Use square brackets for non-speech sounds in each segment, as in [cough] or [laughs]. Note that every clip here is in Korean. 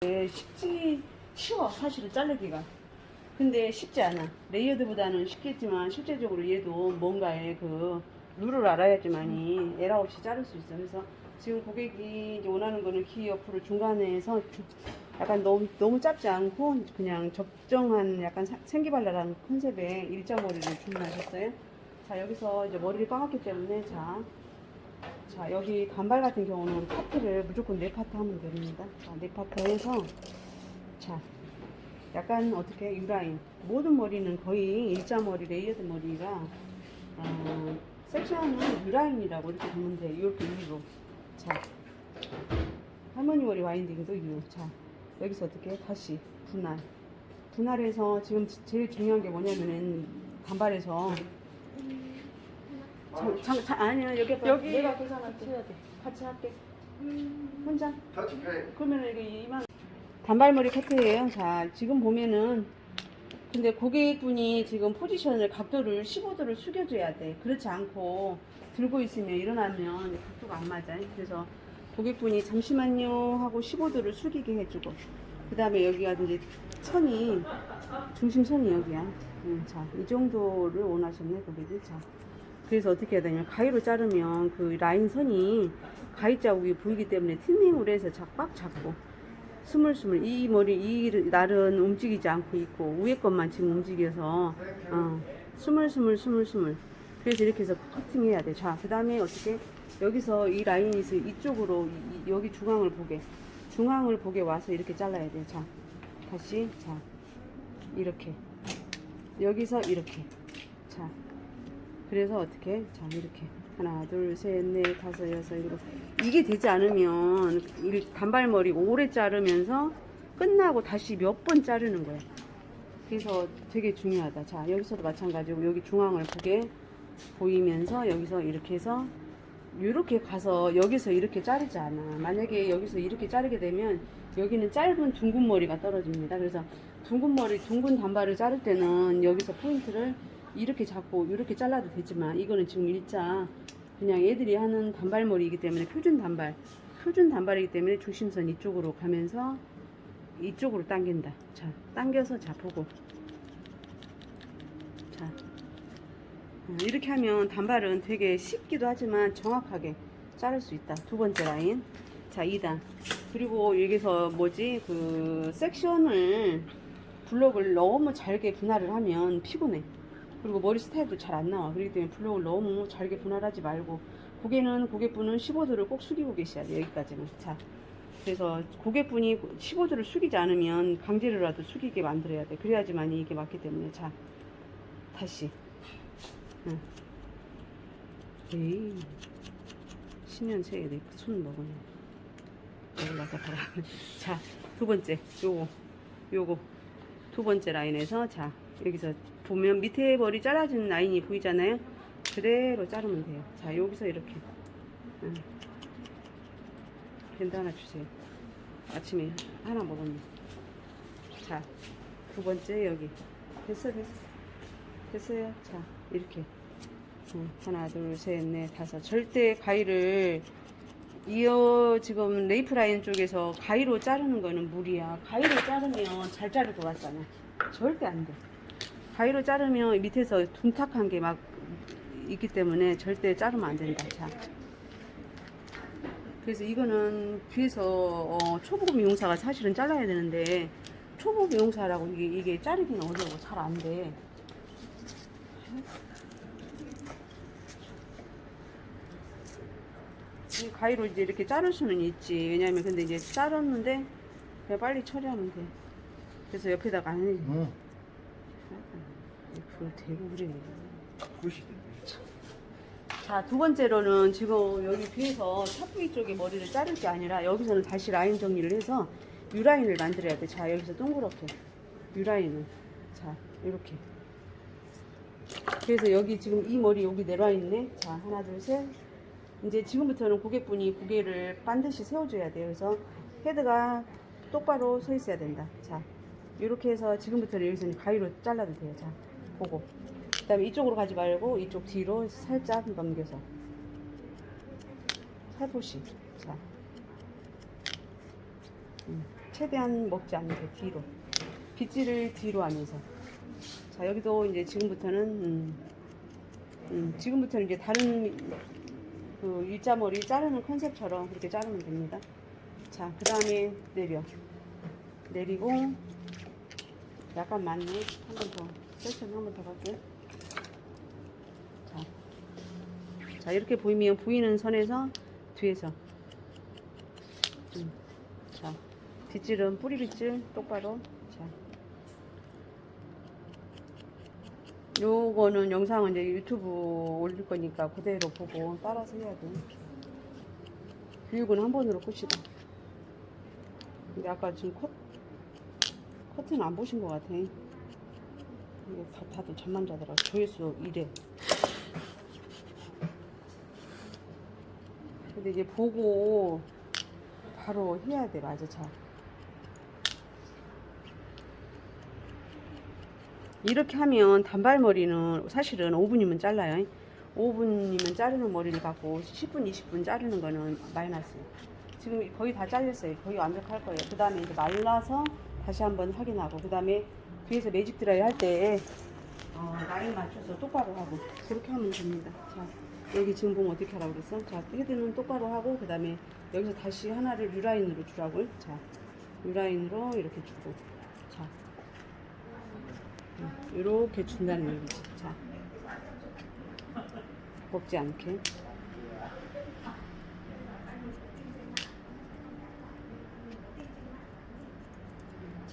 네, 쉽지 쉬워 사실은 자르기가. 근데 쉽지 않아. 레이어드보다는 쉽겠지만 실제적으로 얘도 뭔가의 그 룰을 알아야지만이 에라 없이 자를 수 있어. 그래서 지금 고객이 이제 원하는 거는 귀 옆으로 중간에서 주- 약간 너무 너무 짧지 않고 그냥 적정한 약간 사- 생기발랄한 컨셉의 일자 머리를 주문하셨어요. 자 여기서 이제 머리를 감았기 때문에 자 자 여기 단발 같은 경우는 파트를 무조건 네 파트 하면 됩니다. 자, 네 파트 해서 자 약간 어떻게 유라인 모든 머리는 거의 일자 머리 레이어드 머리가 어, 섹션은 유라인이라고 이렇게 보면 돼. 이렇게 위로 자 할머니 머리 와인딩도 유. 자 여기서 어떻게 다시 분할 분할해서 지금 지- 제일 중요한 게 뭐냐면은 단발에서 장, 장, 장, 아니야 여기 여기. 내가 계산할게 돼. 같이 할게. 혼자. 터치 페이. 그러면 이게 2만. 단발머리 커트예요 자 지금 보면은 근데 고객분이 지금 포지션을 각도를 15도를 숙여줘야 돼. 그렇지 않고 들고 있으면 일어나면 각도가 안 맞아. 그래서 고객분이 잠시만요 하고 15도를 숙이게 해주고. 그 다음에 여기가 이제 선이 중심선이 여기야. 음, 자이 정도를 원하셨네 고객이 자 그래서 어떻게 해야 되냐면 가위로 자르면 그 라인 선이 가위 자국이 보이기 때문에 틴닝으로 해서 자- 꽉 잡고 스물스물 이 머리 이 날은 움직이지 않고 있고 위에 것만 지금 움직여서 어, 스물스물 스물스물. 그래서 이렇게 해서 커팅 해야 돼. 자, 그 다음에 어떻게? 여기서 이 라인이 있어 이쪽으로 이- 이- 여기 중앙을 보게. 중앙을 보게 와서 이렇게 잘라야 돼. 자, 다시. 자 이렇게. 여기서 이렇게. 자 그래서 어떻게 자 이렇게 하나 둘셋넷 다섯 여섯 일곱. 이게 되지 않으면 이 단발머리 오래 자르면서 끝나고 다시 몇 번 자르는 거야. 그래서 되게 중요하다. 자 여기서도 마찬가지고 여기 중앙을 보게 보이면서 여기서 이렇게 해서 이렇게 가서 여기서 이렇게 자르지 않아. 만약에 여기서 이렇게 자르게 되면 여기는 짧은 둥근 머리가 떨어집니다. 그래서 둥근 머리 둥근 단발을 자를 때는 여기서 포인트를 이렇게 잡고 이렇게 잘라도 되지만 이거는 지금 일자 그냥 애들이 하는 단발머리이기 때문에 표준 단발 표준 단발이기 때문에 중심선 이쪽으로 가면서 이쪽으로 당긴다. 자 당겨서 자 보고. 자 어, 이렇게 하면 단발은 되게 쉽기도 하지만 정확하게 자를 수 있다. 두 번째 라인. 자 2단 그리고 여기서 뭐지? 그 섹션을 블록을 너무 잘게 분할을 하면 피곤해 그리고 머리 스타일도 잘 안 나와. 그렇기 때문에 블록을 너무 잘게 분할하지 말고 고개는 고객분은 15도를 꼭 숙이고 계셔야 돼요. 여기까지는. 자, 그래서 고객분이 15도를 숙이지 않으면 강제로라도 숙이게 만들어야 돼. 그래야지만 이게 맞기 때문에 자, 다시. 응. 에이, 신년새에 내손 먹으네. 나가 봐라. [laughs] 자, 두 번째, 요거, 요거. 두 번째 라인에서 자 여기서 보면 밑에 머리 잘라진 라인이 보이잖아요 그대로 자르면 돼요 자 여기서 이렇게 응. 밴드 하나 주세요 아침에 하나 먹었네 자 두 번째 여기 됐어 됐어 됐어요 자 이렇게 응. 하나 둘 셋 넷 다섯 절대 가위를 이어 지금 레이프 라인 쪽에서 가위로 자르는 거는 무리야. 가위로 자르면 잘 자를 것 같잖아. 절대 안 돼. 가위로 자르면 밑에서 둔탁한 게 막 있기 때문에 절대 자르면 안 된다. 자. 그래서 이거는 뒤에서 어, 초보 미용사가 사실은 잘라야 되는데 초보 미용사라고 이게, 이게 자르기는 어려워. 잘 안 돼. 이 가위로 이제 이렇게 자를 수는 있지. 왜냐면 근데 이제 자랐는데 그냥 빨리 처리하면 돼. 그래서 옆에다가. 응. 그래. 90. 자, 두 번째로는 지금 여기 뒤에서 탑부위 쪽에 머리를 자를 게 아니라 여기서는 다시 라인 정리를 해서 유라인을 만들어야 돼. 자, 여기서 동그랗게. 유라인을. 자, 이렇게. 그래서 여기 지금 이 머리 여기 내려와 있네. 자, 하나, 둘, 셋. 이제 지금부터는 고객분이 고개를 반드시 세워줘야 돼요. 그래서 헤드가 똑바로 서 있어야 된다. 자, 이렇게 해서 지금부터는 여기서는 가위로 잘라도 돼요. 자, 보고. 그 다음에 이쪽으로 가지 말고 이쪽 뒤로 살짝 넘겨서. 살포시. 자. 음. 최대한 먹지 않게 뒤로 빗질을 뒤로 하면서 자 여기도 이제 지금부터는 음, 음, 지금부터는 이제 다른 그 일자머리 자르는 컨셉처럼 그렇게 자르면 됩니다. 자, 그 다음에 내려. 내리고, 약간 많네. 한 번 더. 셀션 한번 더 갈게요. 자. 자, 이렇게 보이면 보이는 선에서 뒤에서. 음. 자, 빗질은 뿌리 빗질 똑바로. 자. 요거는 영상은 이제 유튜브 올릴 거니까 그대로 보고 따라서 해야 돼. 교육은 한 번으로 끝이다. 근데 아까 지금 컷, 커튼 안 보신 것 같아. 이게 다, 다들 잠만 자더라. 조회수 이래. 근데 이제 보고 바로 해야 돼, 맞아, 자. 이렇게 하면 단발머리는 사실은 5분이면 잘라요. 5분이면 자르는 머리를 갖고 10분, 20분 자르는 거는 마이너스. 지금 거의 다 잘렸어요. 거의 완벽할 거예요. 그 다음에 이제 말라서 다시 한번 확인하고, 그 다음에 뒤에서 매직 드라이 할 때, 어, 라인 맞춰서 똑바로 하고, 그렇게 하면 됩니다. 자, 여기 보면 어떻게 하라고 그랬어? 자, 헤드는 똑바로 하고, 그 다음에 여기서 다시 하나를 U라인으로 주라고요. 자, U라인으로 이렇게 주고, 자. 이렇게 준다는 얘기지. 자, 먹지 않게.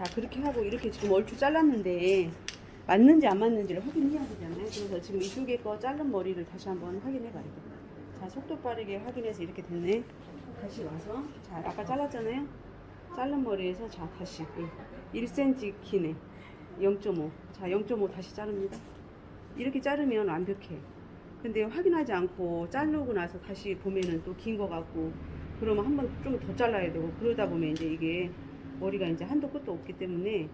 자, 그렇게 하고 이렇게 지금 얼추 잘랐는데 맞는지 안 맞는지를 확인해야 되잖아요. 그래서 지금 이쪽에 거 자른 머리를 다시 한번 확인해 봐야 돼. 자, 속도 빠르게 확인해서 이렇게 됐네. 다시 와서 자, 아까 잘랐잖아요. 자른 머리에서 자, 다시 1cm 기네. 0.5. 자, 0.5 다시 자릅니다. 이렇게 자르면 완벽해. 근데 확인하지 않고 자르고 나서 다시 보면은 또 긴 거 같고 그러면 한 번 좀 더 잘라야 되고 그러다 보면 이제 이게 머리가 이제 한도 끝도 없기 때문에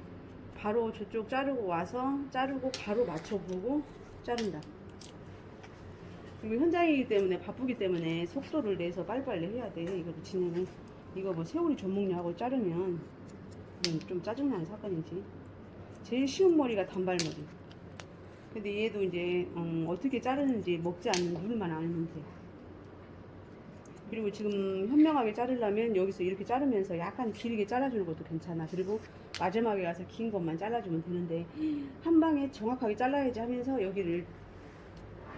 바로 저쪽 자르고 와서 자르고 바로 맞춰보고 자른다. 지금 현장이기 때문에 바쁘기 때문에 속도를 내서 빨리빨리 해야 돼. 이거 진행을. 이거 뭐 세월이 전목리하고 자르면 음, 좀 짜증나는 사건이지. 제일 쉬운 머리가 단발머리. 근데 얘도 이제 음, 어떻게 자르는지 먹지 않는 룰만 알면 돼. 그리고 지금 현명하게 자르려면 여기서 이렇게 자르면서 약간 길게 잘라주는 것도 괜찮아. 그리고 마지막에 가서 긴 것만 잘라주면 되는데 한 방에 정확하게 잘라야지 하면서 여기를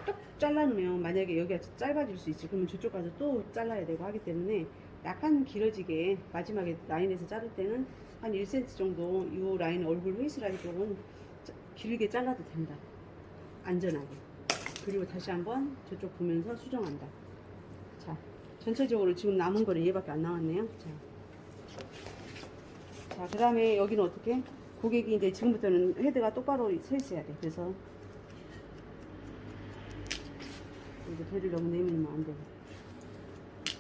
뚝 잘라놓으면 만약에 여기가 짧아질 수 있지. 그러면 저쪽 가서 또 잘라야 되고 하기 때문에 약간 길어지게 마지막에 라인에서 자를 때는 한 1cm 정도 이 라인 얼굴 페이스라인 쪽은 자- 길게 잘라도 된다. 안전하게. 그리고 다시 한번 저쪽 보면서 수정한다. 자, 전체적으로 지금 남은 거는 얘밖에 안 나왔네요. 자, 자, 그 다음에 여기는 어떻게? 고객이 이제 지금부터는 헤드가 똑바로 서 있어야 돼. 그래서 이제 배를 너무 내밀면 안 되고.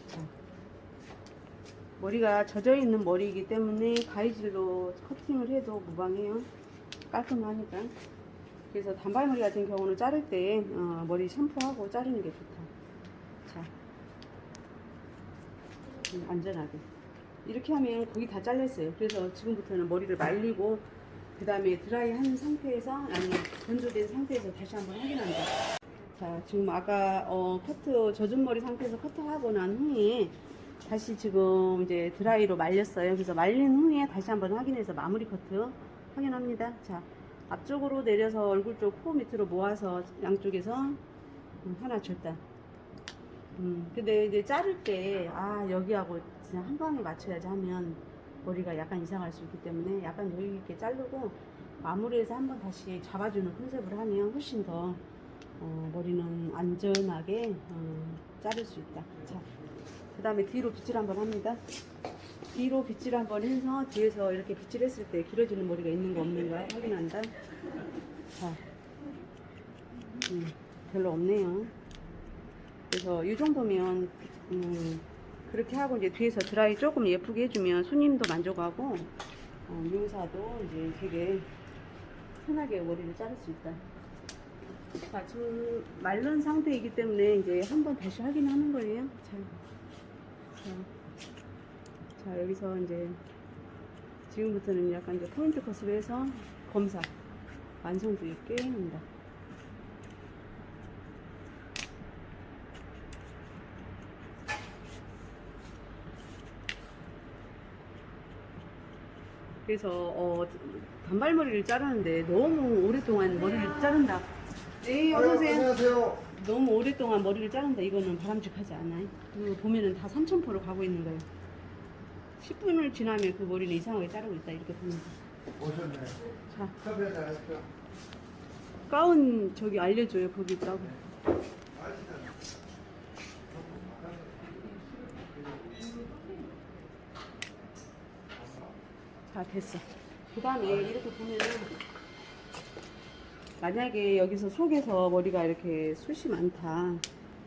자, 머리가 젖어 있는 머리이기 때문에 가위질로 커팅을 해도 무방해요. 깔끔하니까. 그래서 단발머리 같은 경우는 자를 때 어, 머리 샴푸하고 자르는 게 좋다. 자, 음, 안전하게. 이렇게 하면 거의 다 잘렸어요. 그래서 지금부터는 머리를 말리고 그 다음에 드라이 한 상태에서 아니 건조된 상태에서 다시 한번 확인한다. 자, 지금 아까 어, 커트 젖은 머리 상태에서 커트하고 난 후에 다시 지금 이제 드라이로 말렸어요. 그래서 말린 후에 다시 한번 확인해서 마무리 커트 확인합니다. 자, 앞쪽으로 내려서 얼굴 쪽 코 밑으로 모아서 양쪽에서 음, 하나 줬다. 음, 근데 이제 자를 때, 아, 여기하고 그냥 한 방에 맞춰야지 하면 머리가 약간 이상할 수 있기 때문에 약간 여유 있게 자르고 마무리해서 한번 다시 잡아주는 컨셉을 하면 훨씬 더 어, 머리는 안전하게 어, 자를 수 있다. 자, 그 다음에 뒤로 빗질 한번 합니다. 뒤로 빗질 한번 해서 뒤에서 이렇게 빗질 했을 때 길어지는 머리가 있는 거 없는가 확인한다. 자, 음, 별로 없네요. 그래서 이 정도면 음, 그렇게 하고 이제 뒤에서 드라이 조금 예쁘게 해주면 손님도 만족하고 어, 미용사도 이제 되게 편하게 머리를 자를 수 있다. 자, 지금 마른 상태이기 때문에 이제 한번 다시 확인하는 거예요. 자, 자, 자 여기서 이제 지금부터는 약간 이제 포인트 컷으로 해서 검사 완성도 있게 합니다. 그래서 어, 단발머리를 자르는데 너무 오랫동안 머리를 자른다. 네, 어서 오세요. 안녕하세요. 너무 오랫동안 머리를 자른다. 이거는 바람직하지 않아요. 그리고 보면은 다 3,000%로 가고 있는 거예요. 10분을 지나면 그 머리는 이상하게 자르고 있다. 이렇게 보면 돼. 오셨네. 자, 한잔 하시죠. 가운 저기 알려줘요. 거기 있다고. 자, 됐어. 그 다음에 이렇게 보면은 만약에 여기서 속에서 머리가 이렇게 숱이 많다.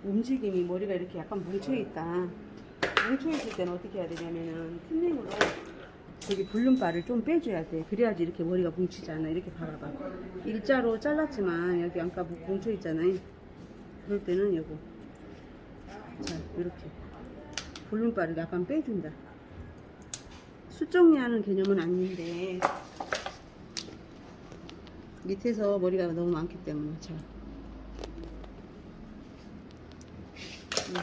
움직임이 머리가 이렇게 약간 뭉쳐있다. 뭉쳐있을 때는 어떻게 해야 되냐면은 틴닝으로 저기 볼륨바를 좀 빼줘야 돼. 그래야지 이렇게 머리가 뭉치지 않아. 이렇게 봐봐봐. 일자로 잘랐지만 여기 안가 뭉쳐있잖아요. 그럴 때는 요거. 자, 이렇게. 볼륨바를 약간 빼준다. 수정리하는 개념은 아닌데 밑에서 머리가 너무 많기 때문에 자. 음.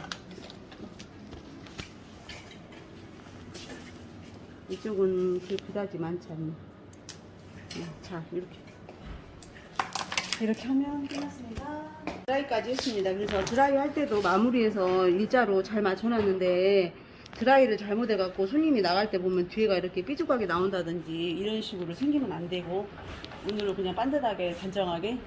이쪽은 그 그다지 많지 않네. 음, 자 이렇게 이렇게 하면 끝났습니다. 드라이까지 했습니다. 그래서 드라이 할 때도 마무리해서 일자로 잘 맞춰놨는데 드라이를 잘못해갖고 손님이 나갈 때 보면 뒤에가 이렇게 삐죽하게 나온다든지 이런 식으로 생기면 안 되고 오늘은 그냥 반듯하게 단정하게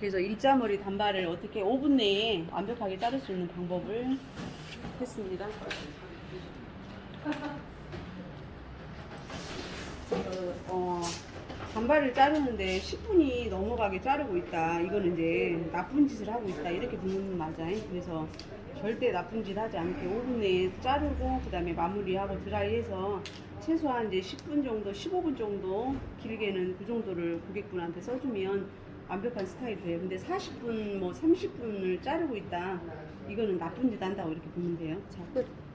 그래서 일자머리 단발을 어떻게 5분 내에 완벽하게 자를 수 있는 방법을 했습니다. 어, 단발을 자르는데 10분이 넘어가게 자르고 있다. 이거는 이제 나쁜 짓을 하고 있다. 이렇게 보면 맞아요. 그래서 절대 나쁜 짓 하지 않게 5분 내에 자르고 그 다음에 마무리하고 드라이해서 최소한 이제 10분 정도, 15분 정도 길게는 그 정도를 고객분한테 써주면 완벽한 스타일이 돼요. 근데 40분, 뭐 30분을 자르고 있다. 이거는 나쁜 짓 한다고 이렇게 보면 돼요. 자, 끝.